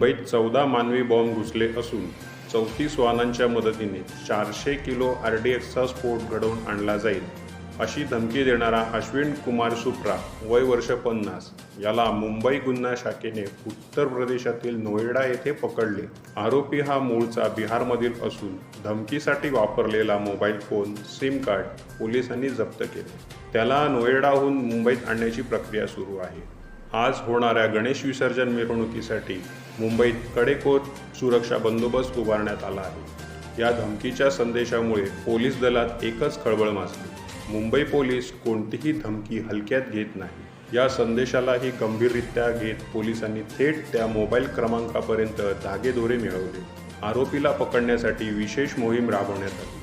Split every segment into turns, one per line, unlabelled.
चौदा मानवी बॉम्ब घुसले असून चौतीस वाहनांच्या मदतीने चारशे किलो आर डी एक्सचा स्फोट घडवून आणला जाईल अशी धमकी देणारा अश्विन कुमार सुप्रा वय वर्ष पन्नास याला मुंबई गुन्हा शाखेने उत्तर प्रदेशातील नोएडा येथे पकडले. आरोपी हा मूळचा बिहारमधील असून धमकीसाठी वापरलेला मोबाईल फोन सिम कार्ड पोलिसांनी जप्त केले. त्याला नोएडाहून मुंबईत आणण्याची प्रक्रिया सुरू आहे. आज होणाऱ्या गणेश विसर्जन मिरवणुकीसाठी मुंबईत कडेकोट सुरक्षा बंदोबस्त उभारण्यात आला आहे. या धमकीच्या संदेशामुळे पोलीस दलात एकच खळबळ माजली. मुंबई पोलीस कोणतीही धमकी हलक्यात घेत नाही. या संदेशालाही गंभीररित्या घेत पोलिसांनी थेट त्या मोबाईल क्रमांकापर्यंत धागेदोरे मिळवले. आरोपीला पकडण्यासाठी विशेष मोहीम राबवण्यात आली.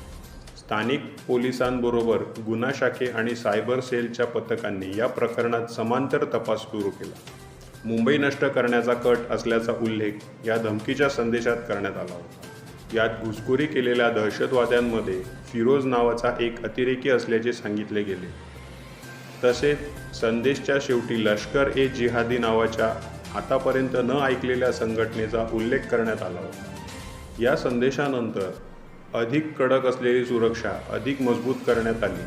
स्थानिक पोलिसांबरोबर गुन्हा शाखे आणि सायबर सेलच्या पथकांनी या प्रकरणात समांतर तपास सुरू केला. मुंबई नष्ट करण्याचा कट असल्याचा उल्लेख या धमकीच्या संदेशात करण्यात आला होता. यात घुसखोरी केलेल्या दहशतवाद्यांमध्ये फिरोज नावाचा एक अतिरेकी असल्याचे सांगितले गेले. तसेच संदेशच्या शेवटी लष्कर ए जिहादी नावाच्या आतापर्यंत न ऐकलेल्या संघटनेचा उल्लेख करण्यात आला होता. या संदेशानंतर अधिक कडक असलेली सुरक्षा अधिक मजबूत करण्यात आली.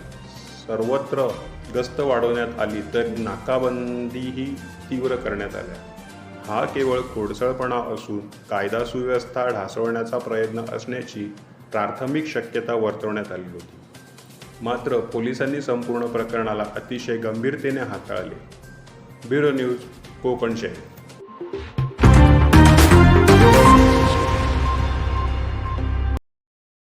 सर्वत्र गस्त वाढवण्यात आली तर नाकाबंदीही तीव्र करण्यात आल्या. हा केवळ खोडसळपणा असून कायदा सुव्यवस्था ढासळण्याचा प्रयत्न असण्याची प्राथमिक शक्यता वर्तवण्यात आली होती. मात्र पोलिसांनी संपूर्ण प्रकरणाला अतिशय गंभीरतेने हाताळले. ब्युरो न्यूज कोकण शहर